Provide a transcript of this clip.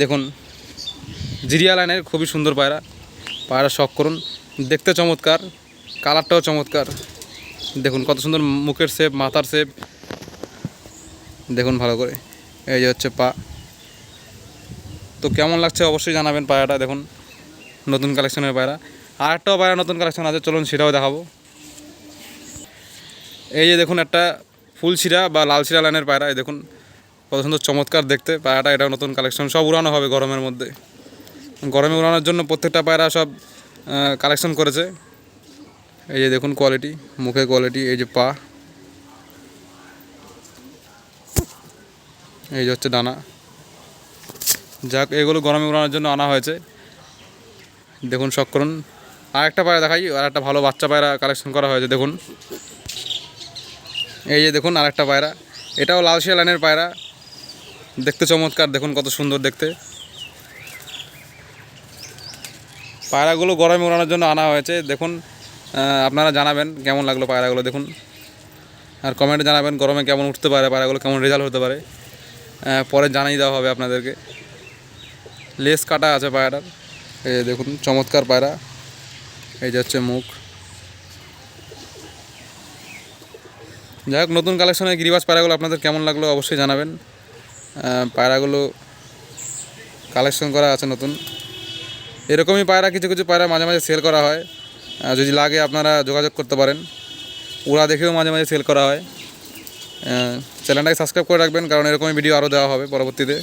দেখুন জিরিয়া লাইনের খুবই সুন্দর পায়রা। পায়রা শখ করুন। দেখতে চমৎকার, কালারটাও চমৎকার। দেখুন, কত সুন্দর মুখের শেপ মাথার শেপ দেখুন ভালো করে। এই যে হচ্ছে পা। তো কেমন লাগছে অবশ্যই জানাবেন পায়রাটা, দেখুন। নতুন কালেকশনের পায়রা। আর একটাও পায়রা নতুন কালেকশন আছে, চলুন সেটাও দেখাবো। এই যে দেখুন, একটা ফুল শিরা বা লাল শিরা লাইনের পায়রা, এই দেখুন। কত সুন্দর চমৎকার দেখতে, পায়রাটা এটাও নতুন কালেকশন সব উড়ানো হবে গরমের মধ্যে। গরমে উড়ানোর জন্য প্রত্যেকটা পায়রা সব কালেকশন করেছে। এই যে দেখুন কোয়ালিটি মুখের কোয়ালিটি এই যে পা। এই যে হচ্ছে দানা যাক, এগুলো গরমে উড়ানোর জন্য আনা হয়েছে। দেখুন শখ করুন। আর একটা পায়রা দেখাই, আর একটা ভালো বাচ্চা পায়রা কালেকশন করা হয়েছে, দেখুন। এই যে দেখুন আর একটা পায়রা। এটাও লাল শিয়া লাইনের পায়রা। দেখতে চমৎকার, দেখুন কত সুন্দর দেখতে। পায়রাগুলো গরমে উড়ানোর জন্য আনা হয়েছে, দেখুন আপনারা জানাবেন কেমন লাগল পায়রাগুলো, দেখুন। আর কমেন্টে জানাবেন গরমে কেমন উঠতে পারে, পায়রাগুলো কেমন রেজাল্ট হতে পারে। পরে জানিয়ে দেওয়া হবে আপনাদেরকে। লেস কাটা আছে পায়রার, এই দেখুন, চমৎকার পায়রা। এই যে হচ্ছে মুখ। যাই হোক, নতুন কালেকশনের গিরিবাস পায়রাগুলো আপনাদের কেমন লাগল অবশ্যই জানাবেন। পায়রাগুলো কালেকশন করা আছে নতুন। এরকমই পায়রা, কিছু কিছু পায়রা মাঝে মাঝে সেল করা হয়। যদি লাগে আপনারা যোগাযোগ করতে পারেন। ওরা দেখেও মাঝে মাঝে সেল করা হয়। চ্যানেলটাকে সাবস্ক্রাইব করে রাখবেন, কারণ এরকমই ভিডিও আরও দেওয়া হবে পরবর্তীতে।